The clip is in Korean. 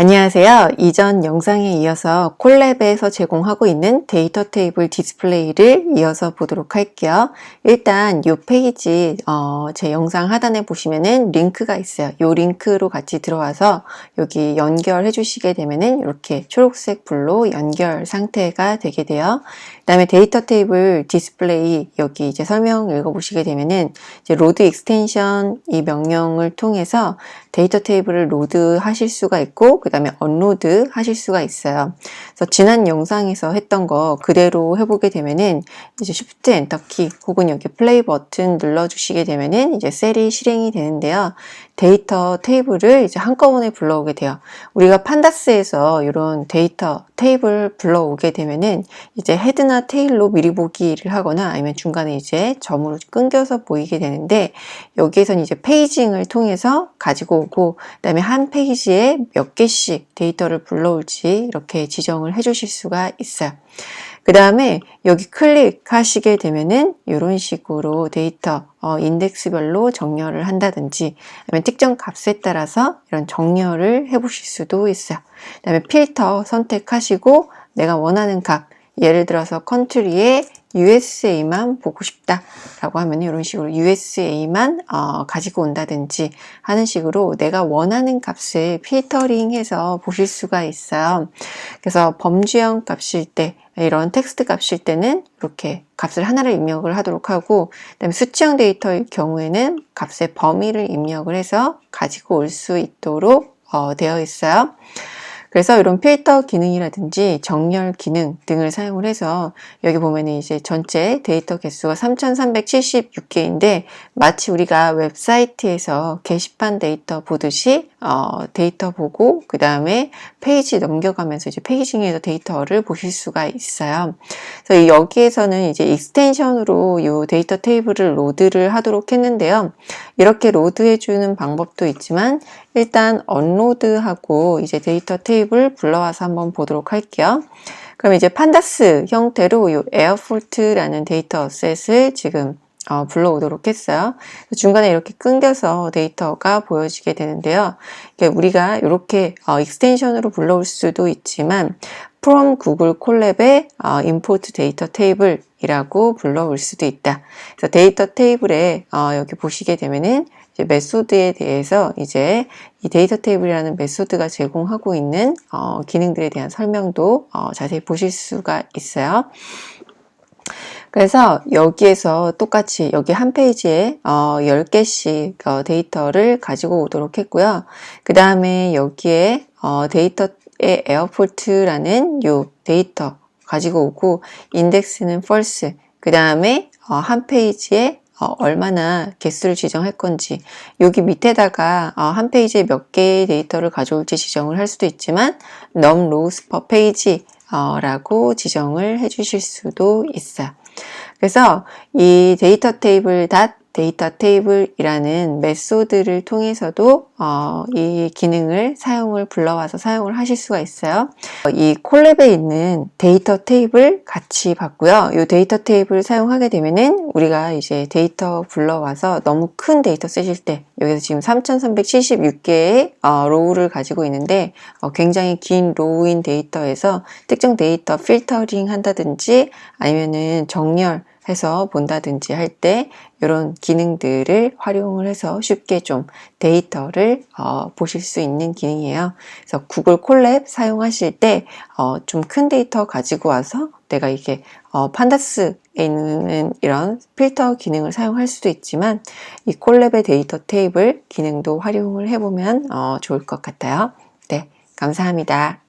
안녕하세요. 이전 영상에 이어서 콜랩에서 제공하고 있는 데이터 테이블 디스플레이를 이어서 보도록 할게요. 일단 이 페이지 어, 제 영상 하단에 보시면은 링크가 있어요. 이 링크로 같이 들어와서 여기 연결해 주시게 되면은 이렇게 초록색 불로 연결 상태가 되게 돼요. 그다음에 데이터 테이블 디스플레이 여기 이제 설명 읽어보시게 되면은 로드 익스텐션 이 명령을 통해서 데이터 테이블을 로드 하실 수가 있고 그 다음에 언로드 하실 수가 있어요. 그래서 지난 영상에서 했던 거 그대로 해보게 되면은 이제 Shift 엔터 키 혹은 여기 플레이 버튼 눌러주시게 되면은 이제 셀이 실행이 되는데요. 데이터 테이블을 이제 한꺼번에 불러오게 돼요. 우리가 판다스에서 이런 데이터 테이블 불러오게 되면은 이제 헤드나 테일로 미리 보기를 하거나 아니면 중간에 이제 점으로 끊겨서 보이게 되는데 여기에서는 이제 페이징을 통해서 가지고 오고 그다음에 한 페이지에 몇개 씩 데이터를 불러올지 이렇게 지정을 해 주실 수가 있어요. 그 다음에 여기 클릭하시게 되면은 이런 식으로 데이터 어, 인덱스별로 정렬을 한다든지 아니면 특정 값에 따라서 이런 정렬을 해 보실 수도 있어요. 그 다음에 필터 선택하시고 내가 원하는 값 예를 들어서 컨트리에 USA만 보고 싶다 라고 하면 이런 식으로 USA만 어, 가지고 온다든지 하는 식으로 내가 원하는 값을 필터링해서 보실 수가 있어요. 그래서 범주형 값일 때 이런 텍스트 값일 때는 이렇게 값을 하나를 입력을 하도록 하고 그다음에 수치형 데이터일 경우에는 값의 범위를 입력을 해서 가지고 올 수 있도록 어, 되어 있어요. 그래서 이런 필터 기능이라든지 정렬 기능 등을 사용을 해서 여기 보면 이제 전체 데이터 개수가 3376개인데 마치 우리가 웹사이트에서 게시판 데이터 보듯이 어, 데이터 보고 그 다음에 페이지 넘겨가면서 이제 페이징에서 데이터를 보실 수가 있어요. 그래서 여기에서는 이제 익스텐션으로 이 데이터 테이블을 로드를 하도록 했는데요. 이렇게 로드해 주는 방법도 있지만 일단 언로드하고 이제 데이터 테이블 불러와서 한번 보도록 할게요. 그럼 이제 판다스 형태로 이 에어폴트라는 데이터 셋을 지금 어, 불러오도록 했어요. 중간에 이렇게 끊겨서 데이터가 보여지게 되는데요. 우리가 이렇게 어, 익스텐션으로 불러올 수도 있지만 from 구글 콜랩의 어, import 데이터 테이블 이라고 불러올 수도 있다. 그래서 데이터 테이블에 어, 여기 보시게 되면은 메소드에 대해서 이제 이 데이터 테이블이라는 메소드가 제공하고 있는 어, 기능들에 대한 설명도 어, 자세히 보실 수가 있어요. 그래서 여기에서 똑같이 여기 한 페이지에 어, 10개씩 어, 데이터를 가지고 오도록 했고요. 그 다음에 여기에 어, 데이터의 에어포트라는 요 데이터 가지고 오고 인덱스는 false. 그 다음에 어, 한 페이지에 어, 얼마나 개수를 지정할 건지. 여기 밑에다가 어, 한 페이지에 몇 개의 데이터를 가져올지 지정을 할 수도 있지만 num rows per page. 어, 라고 지정을 해 주실 수도 있어요. 그래서 이 데이터 테이블 닷 데이터 테이블이라는 메소드를 통해서도 어, 이 기능을 사용을 불러와서 사용을 하실 수가 있어요. 이 콜랩에 있는 데이터 테이블 같이 봤고요. 이 데이터 테이블 사용하게 되면은 우리가 이제 데이터 불러와서 너무 큰 데이터 쓰실 때 여기서 지금 3376개의 어, 로우를 가지고 있는데 어, 굉장히 긴 로우인 데이터에서 특정 데이터 필터링 한다든지 아니면은 정렬 해서 본다든지 할 때 이런 기능들을 활용을 해서 쉽게 좀 데이터를 어, 보실 수 있는 기능이에요. 그래서 구글 콜랩 사용하실 때 좀 큰 데이터 가지고 와서 내가 이게 어, 판다스에 있는 이런 필터 기능을 사용할 수도 있지만 이 콜랩의 데이터 테이블 기능도 활용을 해보면 어, 좋을 것 같아요. 네, 감사합니다.